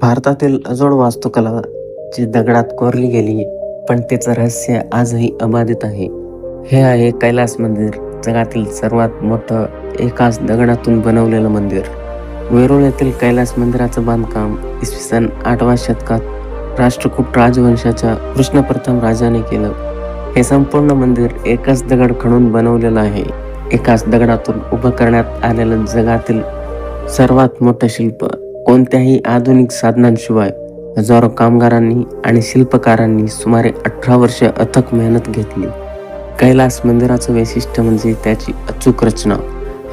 भारतातील अजोड वास्तुकला जी दगडात कोरली गेली पण त्याचं रहस्य आजही अबाधित आहे. हे आहे कैलास मंदिर जगातील सर्वात मोठं एकाच दगडातून बनवलेलं मंदिर. वेरूळ येथील कैलास मंदिराचं बांधकाम इसवी सन आठव्या शतकात राष्ट्रकूट राजवंशाच्या कृष्ण प्रथम राजाने केलं. हे संपूर्ण मंदिर एकाच दगड खणून बनवलेलं आहे. एकाच दगडातून उभं करण्यात आलेलं जगातील सर्वात मोठं शिल्प कोणत्याही आधुनिक साधनांशिवाय हजारो कामगारांनी आणि शिल्पकारांनी सुमारे अठरा वर्ष अथक मेहनत घेतली. कैलास मंदिराचं वैशिष्ट्य म्हणजे त्याची अचूक रचना.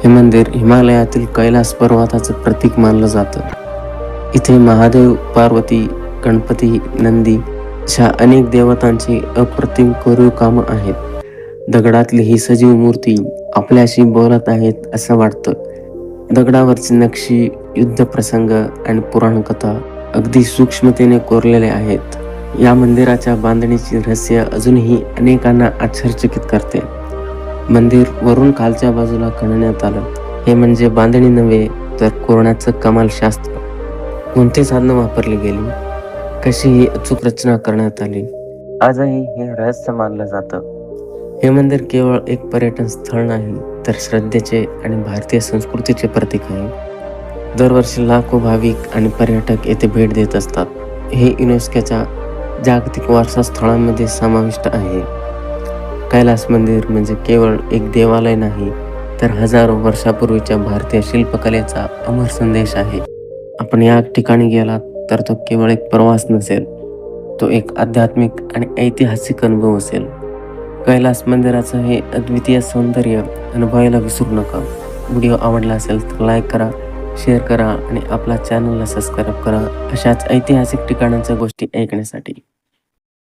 हे मंदिर हिमालयातील कैलास पर्वताचं प्रतीक मानलं जातं. इथे महादेव पार्वती गणपती नंदी अशा अनेक देवतांची अप्रतिम कोरीव कामं आहेत. दगडातली ही सजीव मूर्ती आपल्याशी बोलत आहेत असं वाटतं. दगडावरची नक्षी युद्ध प्रसंग आणि पुराणकथा अगदी सूक्ष्मतेने कोरलेले आहेत. या मंदिराच्या बांधणीची रहस्य अजूनही अनेकांना आश्चर्यचकित करते. मंदिर वरून खालच्या बाजूला खणण्यात आलं. हे म्हणजे बांधणी नव्हे तर कोरण्याचं कमाल शास्त्र कोणती साधनं वापरली गेली? कशी ही अचूक रचना करण्यात आली? आजही हे रहस्य मानलं जातं. हे मंदिर केवळ एक पर्यटन स्थळ नाही तर श्रद्धेचे आणि भारतीय संस्कृतीचे प्रतीक आहे. दरवर्षी लाखो भाविक आणि पर्यटक येथे भेट देत असतात. हे युनेस्कोच्या जागतिक वारसा स्थळांमध्ये समाविष्ट आहे. कैलास मंदिर म्हणजे केवळ एक देवालय नाही तर हजारो वर्षापूर्वीच्या भारतीय शिल्पकलेचा अमर संदेश आहे. आपण या ठिकाणी गेलात तर तो केवळ एक प्रवास नसेल तो एक आध्यात्मिक आणि ऐतिहासिक अनुभव असेल. कैलास मंदिराचं हे अद्वितीय सौंदर्य अनुभवायला विसरू नका. व्हिडिओ आवडला असेल तर लाईक करा शेअर करा आणि आपला चॅनलला सबस्क्राईब करा अशाच ऐतिहासिक ठिकाणांच्या गोष्टी ऐकण्यासाठी.